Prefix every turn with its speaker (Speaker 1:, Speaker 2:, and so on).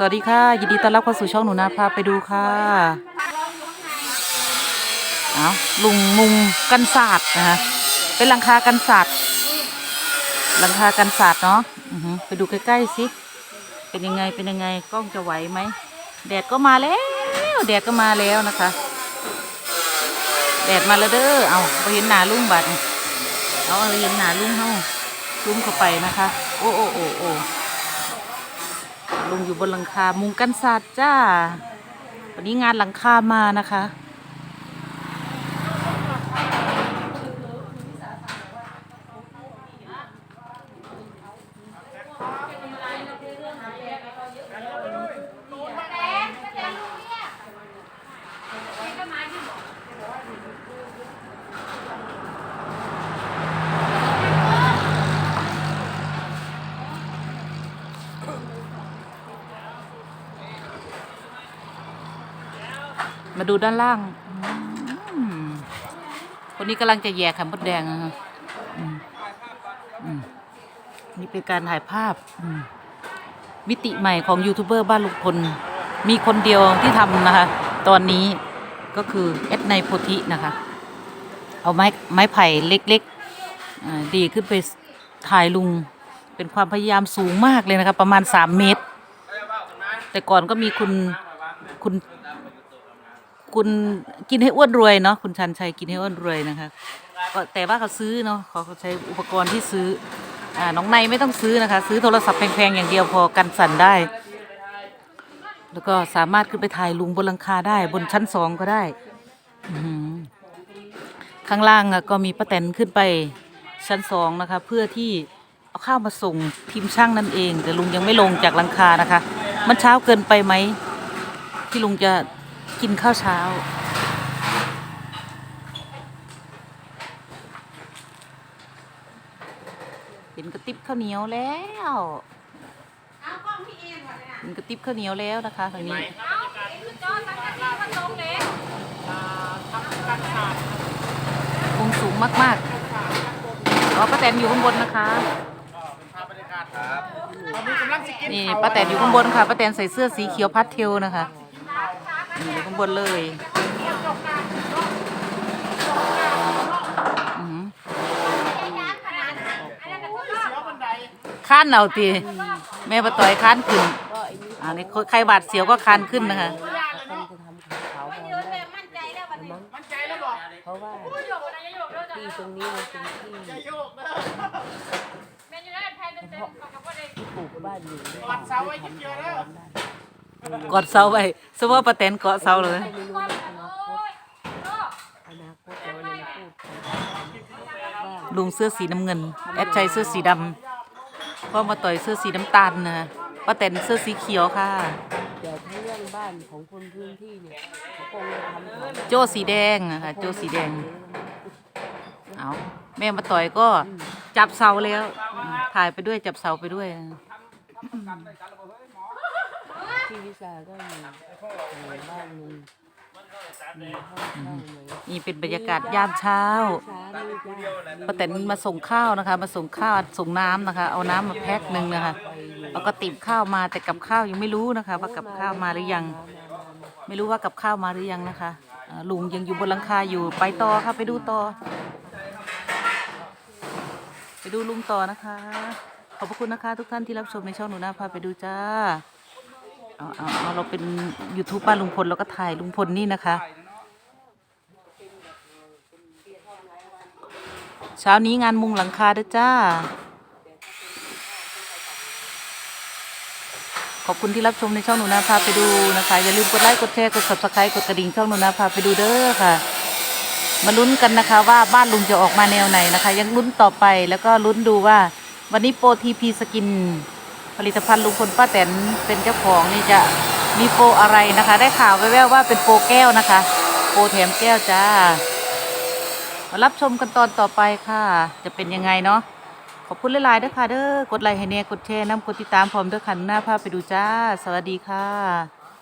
Speaker 1: สวัสดีค่ะ ยินดีต้อนรับเข้าสู่ช่องหนูนาพาไปดูค่ะเอาลุงมุงกันศาสตร์นะคะเป็นหลังคากันศาสตร์หลังคากันศาสตร์เนาะอือหือไปดูใกล้ๆสิเป็นยังไงเป็นยังไงกล้องจะไหวไหมแดดก็มาแล้วแดดก็มาแล้วนะคะ แดดมาแล้วเด้อเอาไปเห็นหนาลุงบัดเอาเอาเห็นหนาลุงเฮาลุงเข้าไปนะคะ โอ้โอ้โอ้โอ้ ลุงอยู่บนหลังคามุงกันศาสตร์จ้า วันนี้งานหลังคามานะคะ มาดูด้านล่าง คนนี้กำลังจะแย่ไข่มดแดงนะคะอืมอืมนี่เป็นการถ่ายภาพมิติใหม่ของยูทูบเบอร์บ้านลุงพล มีคนเดียวที่ทำนะคะ ตอนนี้ก็คือเอสไนโพธินะคะ เอาไม้ไม้ไผ่เล็กๆดีขึ้นไปถ่ายลุง เป็นความพยายามสูงมากเลยนะคะ ประมาณสามเมตร แต่ก่อนก็มีคุณคุณ คุณกินให้อ้วนรวยเนาะคุณชันชัยกินให้อ้วนรวยนะคะก็แต่ว่าเขาซื้อเนาะเขาใช้อุปกรณ์ที่ซื้ออ่าน้องในไม่ต้องซื้อนะคะ ซื้อโทรศัพท์แพงๆอย่างเดียวพอกันสั่นได้ แล้วก็สามารถขึ้นไปถ่ายลุงบนหลังคาได้ บนชั้นสองก็ได้ข้างล่างอะก็มีป้าแตนขึ้นไปชั้นสองนะคะ เพื่อที่เอาข้าวมาส่งทีมช่างนั่นเอง แต่ลุงยังไม่ลงจากหลังคานะคะ มันเช้าเกินไปไหมที่ลุงจะ กินข้าวเช้าเป็นกระติบข้าวเหนียวแล้วเป็นกระติบข้าวเหนียวแล้วนะคะทางนี้มุมสูงมากๆอ๋อป้าแตนอยู่ข้างบนนะคะนี่ป้าแตนอยู่ข้างบนค่ะป้าแตนใส่เสื้อสีเขียวพัดเทลนะคะนี่ อยู่ข้างบนเลยอื้อหือข้านเอาตีแม่ปะต่อยข้านขึ้นอันนี้ใครบาดเสียวก็คานขึ้นนะคะ
Speaker 2: ท่านจะทำขาวบอลได้มั้งเพราะว่าที่ตรงนี้มันเป็นที่ที่ปลูกบ้านอยู่ที่ทำขาวบอลได้
Speaker 1: กอดเสาไว้สว่าป้าแตนเกาะเสาเลย
Speaker 2: ไม่รู้ว่าอนาคตอนาคตเราเลยพูดว่า
Speaker 1: ลุงเสื้อสีน้ำเงิน แอดชัยเสื้อสีดำพ่อมาต่อยเสื้อสีน้ำตาลนะป้าแตนเสื้อสีเขียวค่ะ
Speaker 2: แต่ถ้าเรื่องบ้านของคนพื้นที่เนี่ยเขาคงจะทำขาว
Speaker 1: โจ้สีแดงอะค่ะโจ้สีแดง เอาแม่มาต่อยก็จับเสาแล้ว ถ่ายไปด้วยจับเสาไปด้วย
Speaker 2: ที่วิ ที่วิชาก็มีในบ้านนึงมีห้องเช่าไหม
Speaker 1: นี่เป็นบรรยากาศยามเช้า
Speaker 2: ช้าไม่ได้
Speaker 1: ป้าแตนมาส่งข้าวนะคะ มาส่งข้าวส่งน้ำนะคะ เอาน้ำมาแพ็คหนึ่งนะคะเอากระติบข้าวมาแต่กับข้าวยังไม่รู้นะคะ ว่ากับข้าวมาหรือยัง ไม่รู้ว่ากับข้าวมาหรือยังนะคะอ่าลุงยังอยู่บนหลังคาอยู่ไปต่อค่ะไปดูต่อ ไปดูลุงต่อนะคะ ขอบพระคุณนะคะ ทุกท่านที่รับชมในช่องหนูนาพาไปดูจ้า เอาเอาเอาเราเป็นยูทูบบ้านลุงพลเราก็ถ่ายลุงพลนี่นะคะ เช้านี้งานมุงหลังคาด้วยจ้า ขอบคุณที่รับชมในช่องหนูนาพาไปดูนะคะ อย่าลืมกดไลค์กดแชร์กด subscribe กดกระดิ่งช่องหนูนาพาไปดูเด้อค่ะ มาลุ้นกันนะคะว่าบ้านลุงจะออกมาแนวไหนนะคะ ยังลุ้นต่อไปแล้วก็ลุ้นดูว่าวันนี้โปรทีพีสกิน ผลิตภัณฑ์ลุงพลป้าแตนเป็นเจ้าของนี่จะมีโปรอะไรนะคะ ได้ข่าวแว่วๆว่าเป็นโปรแก้วนะคะ โปรแถมแก้วจ้ามารับชมกันตอนต่อไปค่ะ จะเป็นยังไงเนาะขอบคุณหลายๆด้วยค่ะเด้อกดไลค์ให้เน่กดแชร์น้ำกดติดตามพร้อมด้วยค่ะหน้าภาพไปดูจ้า สวัสดีค่ะ